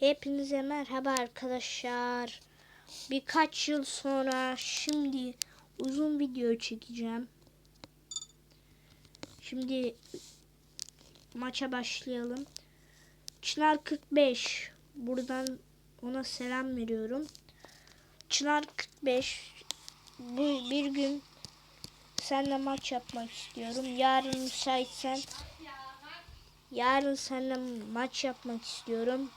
Hepinize merhaba arkadaşlar. Birkaç yıl sonra şimdi uzun video çekeceğim. Şimdi maça başlayalım. Çınar 45. Buradan ona selam veriyorum. Çınar 45. Bu bir gün seninle maç yapmak istiyorum. Yarın müsaitsen yarın seninle maç yapmak istiyorum.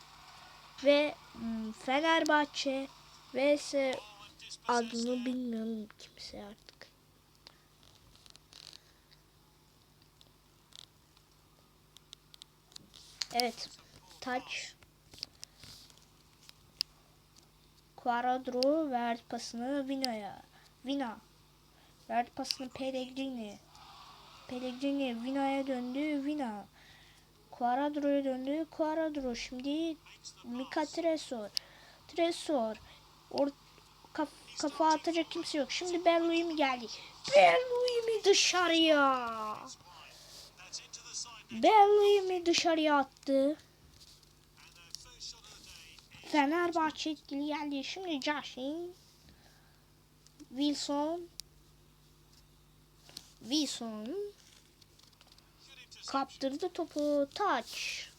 Ve mm, Fenerbahçe vs adını bilmiyorum kimse artık. Evet. Taç. Quadro verdi pasını Vina'ya. Vina. Verdi pasını Pellegrini. Pellegrini Vina'ya döndü. Vina. Quadro'ya döndü. Quadro şimdi Mika Tresor. Tresor. Or kaf kafa atacak kimse yok. Şimdi Belluimi geldi. Belluimi dışarıya. Belluimi dışarıya attı. Fenerbahçe etkili geldi. Şimdi Justin. Wilson. Wilson. Kaptırdı topu. Taç.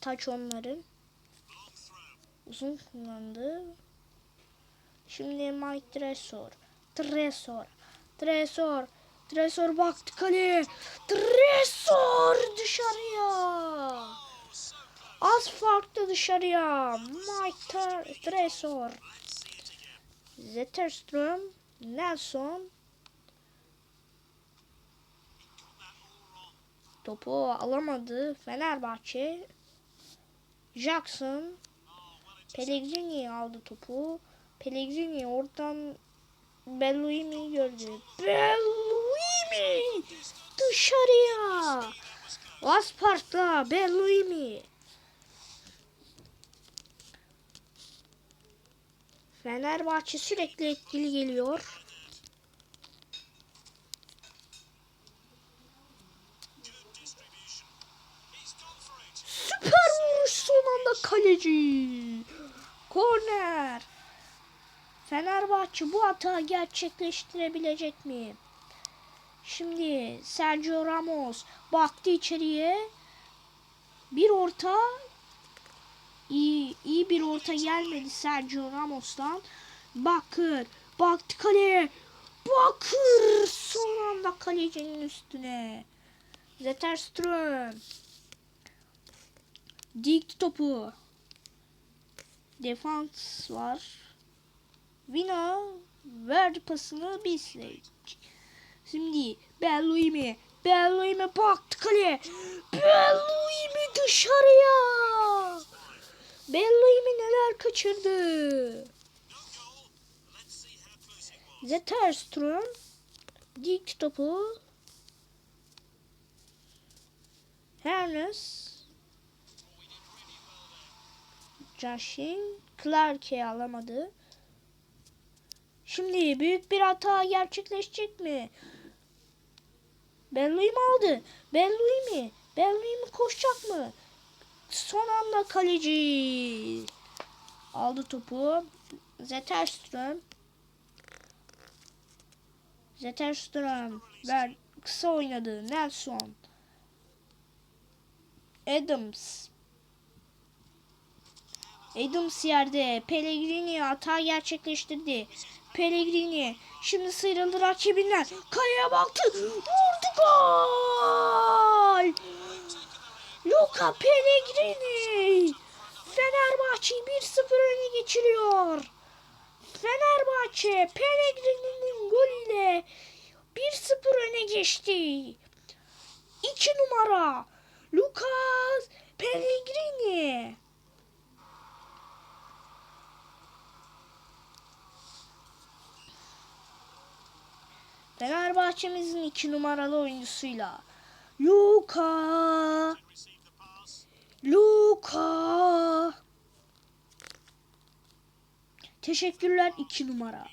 Taç onların. Uzun kullandı. Şimdi Mike Tresor. Tresor. Tresor. Tresor baktı kaleye. Tresor dışarıya. Az farklı dışarıya. Mike Tresor. Zetterström. Nelson. Topu alamadı Fenerbahçe. Jackson. Pellegrini aldı topu. Pellegrini oradan Belluimi gördü. Belluimi dışarıya. Aspart'la Belluimi. Fenerbahçe sürekli etkili geliyor. Vuruş son anda kaleci. Korner. Fenerbahçe bu hata gerçekleştirebilecek mi? Şimdi Sergio Ramos baktı içeriye. Bir orta iyi, iyi bir orta gelmedi Sergio Ramos'tan. Bakır baktı kaleye. Bakır son anda kalecinin üstüne. Zetterström. Dik topu. Defans var. Vina verdi pasını Bisley. Şimdi Belluimi. Belluimi baktı kaleye. Belluimi dışarıya. Belluimi neler kaçırdı. Zetterström. Dik topu. Hernes. Justin Clark'e alamadı. Şimdi büyük bir hata gerçekleşecek mi? Belluimi aldı. Belluimi. Belluimi koşacak mı? Son anda kaleci. Aldı topu. Zetterström. Zetterström. Ver. Kısa oynadı. Nelson. Adams. Adams yerde. Pellegrini hata gerçekleştirdi. Pellegrini şimdi sıyrıldı rakibinden. Kaleye baktı. Vurdu gol. Luka Pellegrini. Fenerbahçe'yi 1-0 öne geçiriyor. Fenerbahçe Pellegrini'nin golüyle 1-0 öne geçti. 2 numara Lucas Pellegrini. Fenerbahçe'mizin iki numaralı oyuncusuyla Luka Luka Teşekkürler iki numara.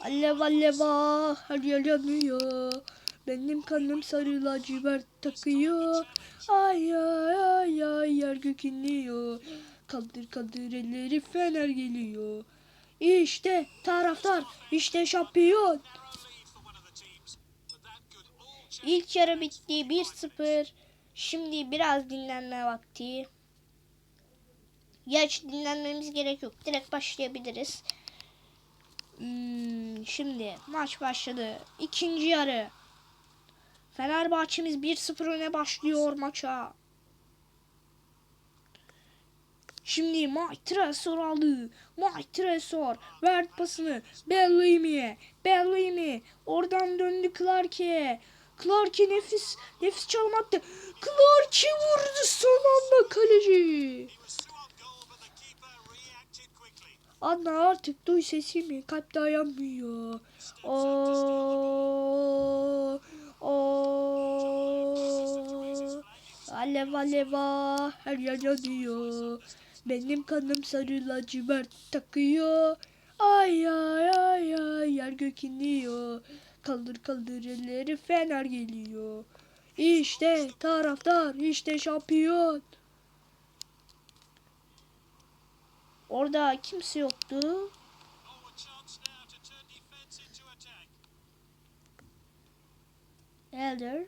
Alev alev ah, her yer yanıyor. Benim kanım sarı lacivert takıyor. Ay ay ay ay yer gök inliyor. Kaldır kaldır elleri fener geliyor. İşte taraftar, işte şampiyon. İlk yarı bitti 1-0. Şimdi biraz dinlenme vakti. Geç dinlenmemiz gerek yok. Direkt başlayabiliriz. Hmm, şimdi maç başladı. İkinci yarı. Fenerbahçe'miz 1-0 öne başlıyor maça. Şimdi Mike Tresor aldı. Mike Tresor verdi pasını Bellamy. Bellamy oradan döndü Clark'e. Clark'e nefis nefis çalım attı. Clark'e vurdu son anda kaleci. Adna artık duy sesimi kalp dayanmıyor. Oo, oo. Alev alev her yer yanıyor. Benim kanım sarı lacivert takıyor. Ay ay ay ay yer gök iniyor. Kaldır kaldır elleri fener geliyor. İşte taraftar işte şampiyon. Orada kimse yoktu. Elder.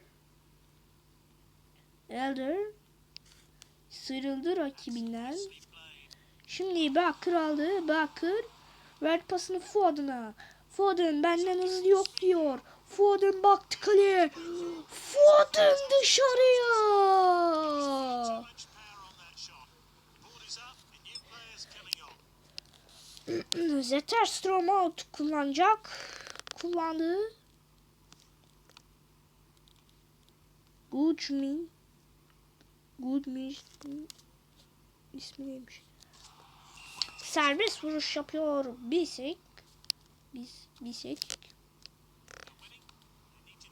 Elder. Sıyrıldı rakibinden. Şimdi Bakır aldı. Bakır. Ver pasını Foden'a. Foden benden hızlı yok diyor. Foden baktı kaleye. Foden dışarıya. Zetterstrom out kullanacak. Kullandı. Goodmin. Goodmin. İsmi neymiş? Serbest vuruş yapıyor. Bisek. Bis, bisek.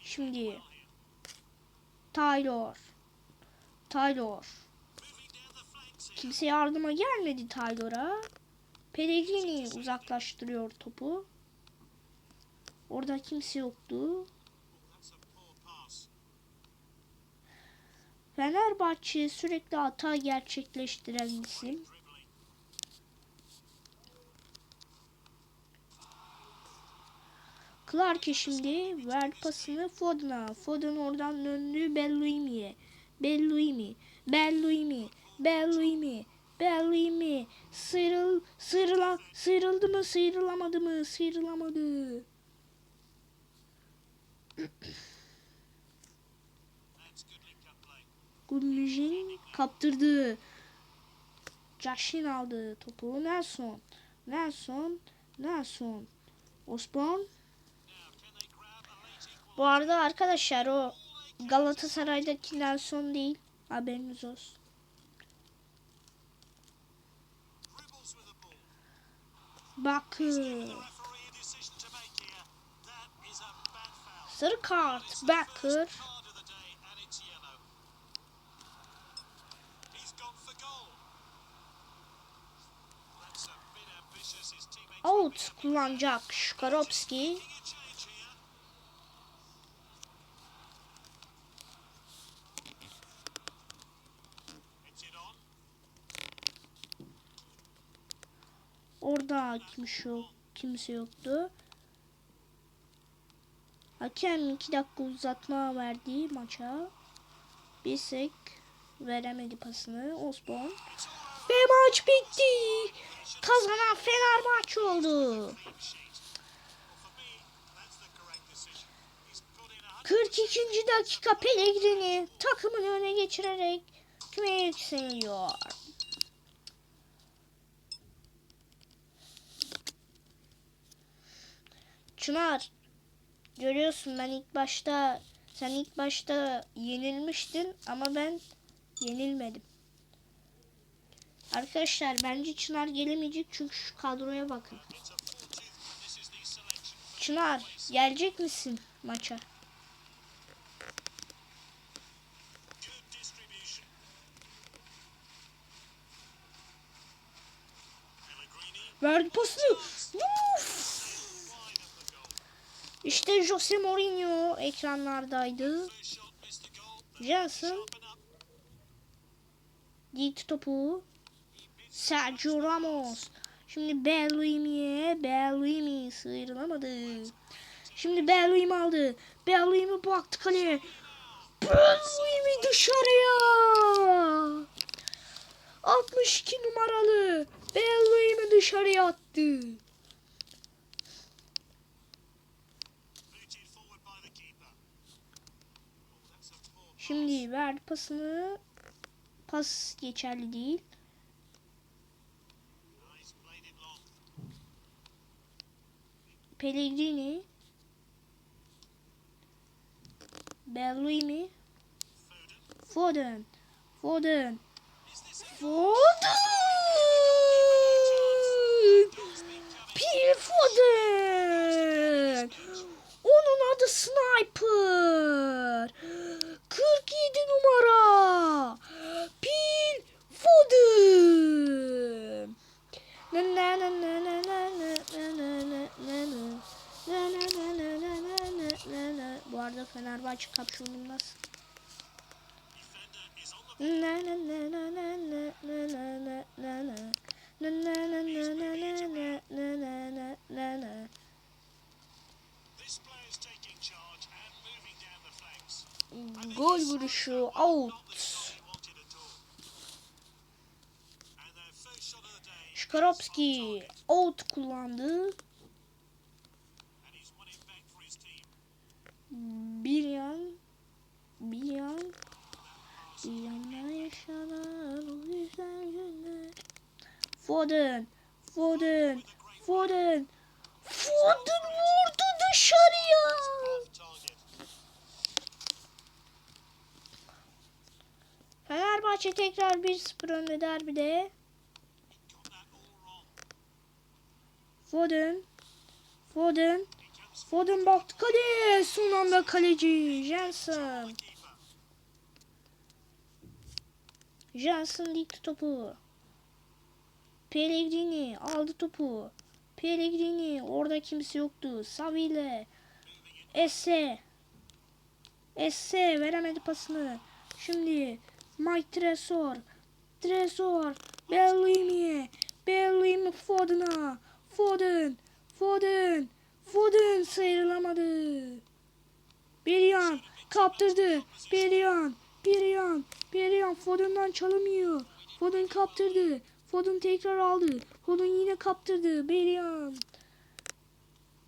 Şimdi. Taylor. Taylor. Kimse yardıma gelmedi Taylor'a. Pellegrini uzaklaştırıyor topu. Orada kimse yoktu. Fenerbahçe sürekli hata gerçekleştiren isim. Clark'e şimdi ver pasını Foden'a. Foden oradan döndü Belluimi'ye. Belluimi. Belluimi. Belluimi. Belluimi. Sıyrıl, sıyrıla, sıyrıldı mı, sıyrılamadı mı, sıyrılamadı. Gulmijin kaptırdı. Jashin aldı topu. Nelson. Nelson. Nelson. Osborn. Bu arada arkadaşlar o Galatasaray'daki Nelson değil. Haberiniz olsun. Bakır. Sarı kart. Bakır. Out kullanacak Şkaropski. Orada kimse yok, kimse yoktu. Hakem 2 dakika uzatma verdi maça. Bisek veremedi pasını. Osborn. Ve maç bitti. Kazanan Fenerbahçe oldu. 42. dakika Pellegrini takımını öne geçirerek kümeye yükseliyor. Çınar görüyorsun ben ilk başta sen ilk başta yenilmiştin ama ben yenilmedim. Arkadaşlar bence Çınar gelemeyecek çünkü şu kadroya bakın. Çınar gelecek misin maça? Verdi pasını. Uf! İşte Jose Mourinho ekranlardaydı. Jensen. Dik topu. Sergio Ramos. Şimdi Bellamy, Bellamy sıyrılamadı. Şimdi Bellamy aldı. Bellamy baktı kaleye. Bellamy dışarıya. 62 numaralı Bellamy dışarıya attı. Şimdi verdi pasını. Pas geçerli değil. Pellegrini. Bellamy. Foden. Foden. Foden. Phil Foden. Onun adı Sniper. 47 numara. Phil Foden. Bu arada Fenerbahçe kapşonum nasıl? Na na na na na na na na na na na. Na na Gol vuruşu out. Şkaropski out kullandı. Fenerbahçe tekrar 1-0 önde derbide. Foden, Foden, Foden baktı kaleye. Son anda kaleci Jensen. Jensen dikti topu. Pellegrini aldı topu. Pellegrini orada kimse yoktu. Savile. Esse. Esse veremedi pasını. Şimdi My Tresor. Tresor. Bellini. Bellini Foden'a. Foden. Foden. Foden sıyrılamadı. Birian kaptırdı. Birian. Birian. Birian Foden'dan çalamıyor. Foden kaptırdı. Foden tekrar aldı. Foden yine kaptırdı. Birian.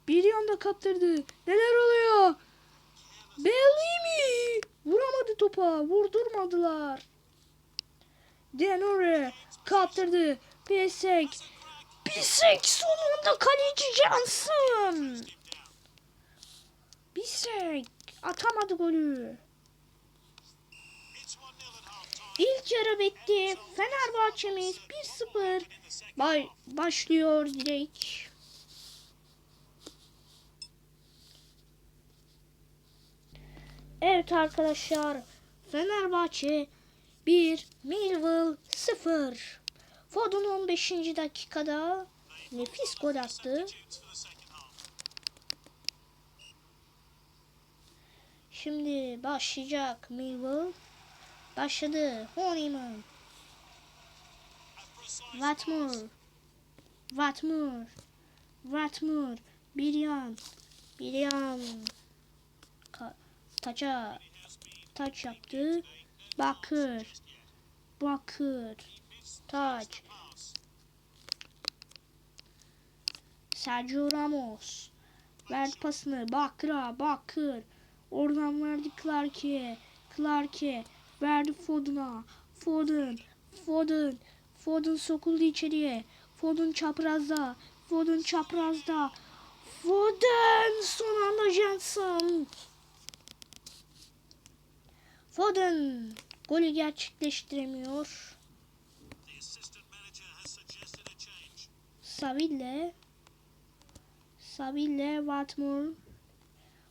Birian da kaptırdı. Neler oluyor? Bellini vuramadı topa. Vurdurmadılar. Denore kaptırdı. Pisek. Pisek sonunda kaleci Johnson. Pisek atamadı golü. It's 1-0 at half time. İlk yarı bitti. Fenerbahçe'miz 1-0 In the second Bay başlıyor direkt. Evet arkadaşlar. Fenerbahçe 1, Millwall 0. Foden 15. dakikada nefis gol attı. Şimdi başlayacak Millwall. Başladı. Honeyman. Watmore. Watmore. Watmore. Bir yan. Bir yan. Taça. Taç yaptı. Bakır. Bakır. Taç. Sergio Ramos. Verdi pasını. Bakır'a. Bakır. Oradan verdi Clark'e. Clark'e. Verdi Foden'a. Foden. Foden. Foden sokuldu içeriye. Foden çaprazda. Foden çaprazda. Foden son anda Jensen. Foden golü gerçekleştiremiyor. Saville. Saville Watmore.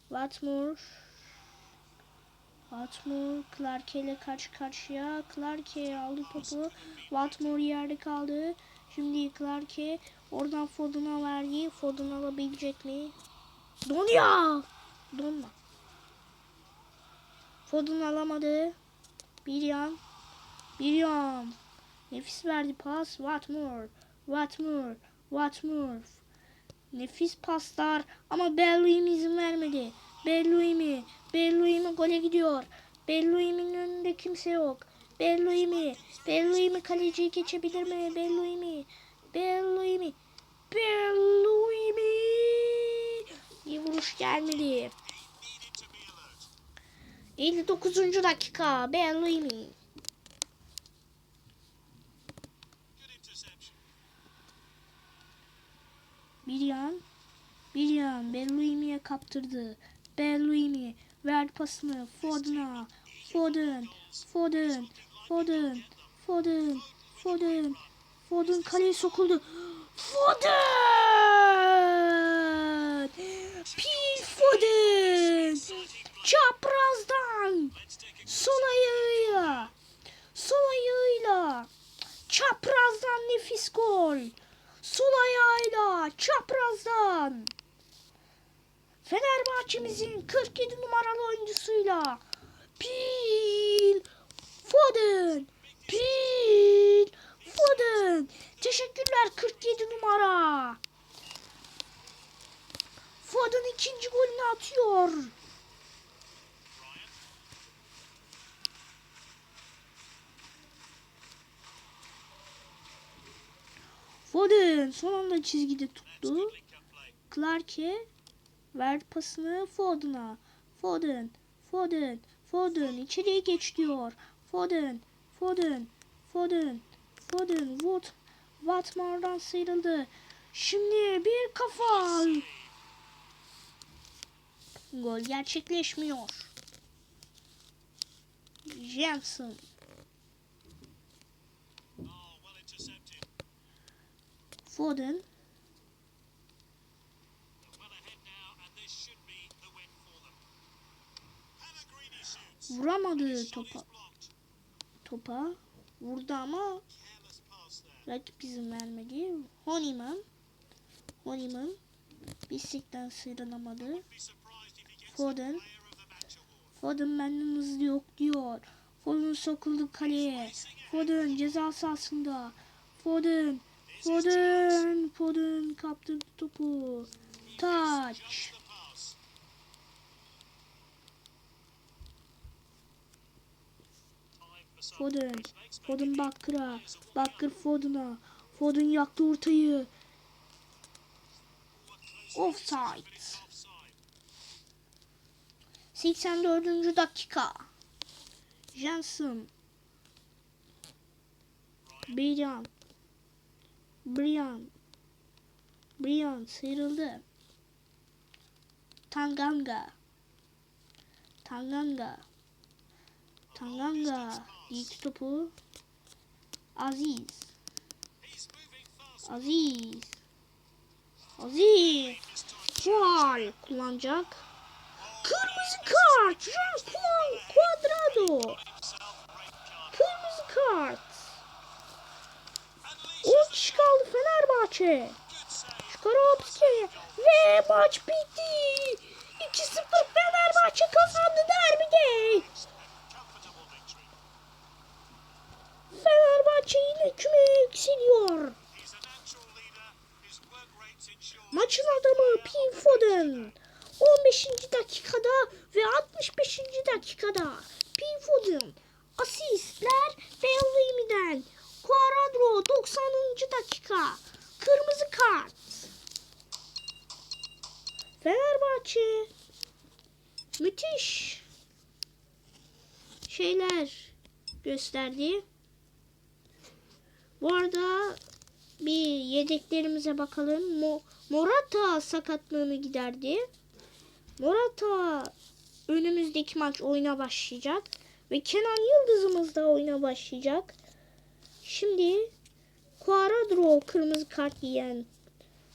Watmore. Watmore Clarke ile karşı karşıya. Clarke aldı topu. Watmore yerde kaldı. Şimdi Clarke oradan Foden'a verdi. Foden alabilecek mi? Donuyor. Donma. Foden alamadı. Bir yan. Bir yan. Nefis verdi pas. Watmore. Watmore. Watmore. Nefis paslar ama Belluimi izin vermedi. Belluimi. Belluimi gole gidiyor. Belluimi'nin önünde kimse yok. Belluimi. Belluimi kaleciyi geçebilir mi? Belluimi. Belluimi. Belluimi. İyi vuruş gelmedi. 59. dakika. Belluimi. Good interception. Bir yan. Bir yan. Belluimi'ye kaptırdı. Belluimi. Verdi pasını. Foden'a. Foden. Foden. Foden. Foden. Foden. Foden kaleye sokuldu. Foden. Phil Foden. Çaprazdan. Sol ayağıyla. Sol ayağıyla. Çaprazdan nefis gol. Sol ayağıyla çaprazdan. Fenerbahçe'mizin 47 numaralı oyuncusuyla Pil Foden Pil Foden Teşekkürler 47 numara. Foden ikinci golünü atıyor. Foden son anda çizgide tuttu. Clark'e verdi pasını Foden'a. Foden, Foden, Foden içeriye geç diyor. Foden, Foden, Foden, Foden, Wood, Watmar'dan sıyrıldı. Şimdi bir kafa. Gol gerçekleşmiyor. Jensen, shoots. vuramadı topa. Topa vurdu ama. Rakip izin vermedi. Honeyman. Honeyman. Bissikten sıyrılamadı. Foden. Foden benden hızlı yok diyor. Foden sokuldu kaleye. Foden ceza sahasında. Foden. Foden. Foden kaptırdı topu. Some Foden. Foden Bakır'a. Bakır Foden'a. Foden yaktı ortayı. Offside. Offside. 84. dakika. Jensen. Brian. Brian. Brian sıyrıldı. Tanganga. Tanganga. Tanganga. İlk topu. Aziz. Aziz. Aziz. Faal kullanacak. Kırmızı kart. Jean-Claude Cuadrado. Kırmızı kart. Unleashes 10 kişi kaldı Save. Şkarovski ve maç bitti. 2-0 Fenerbahçe kazandı derbide. Fenerbahçe yine kümeye yükseliyor. Maçın adamı Phil Foden. 15. dakikada ve 65. dakikada Phil Foden. Asistler Bellini'den. Cuadrado 90. dakika. Kırmızı kart. Fenerbahçe. Müthiş şeyler gösterdi. Bu arada bir yedeklerimize bakalım. Mo Morata sakatlığını giderdi. Morata önümüzdeki maç oyuna başlayacak. Ve Kenan Yıldız'ımız da oyuna başlayacak. Şimdi Cuadrado kırmızı kart yiyen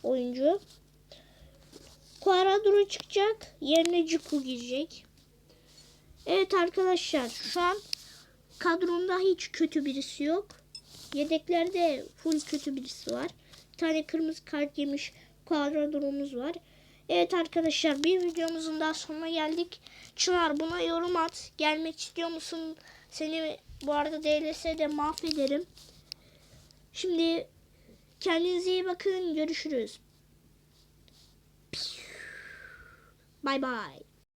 oyuncu. Cuadrado çıkacak. Yerine Ciku girecek. Evet arkadaşlar şu an kadromda hiç kötü birisi yok. Yedeklerde full kötü birisi var. Bir tane kırmızı kart yemiş Cuadrado'muz var. Evet arkadaşlar bir videomuzun daha sonuna geldik. Çınar buna yorum at. Gelmek istiyor musun? Seni bu arada DLS'de mahvederim. Şimdi kendinize iyi bakın. Görüşürüz. Bye bye.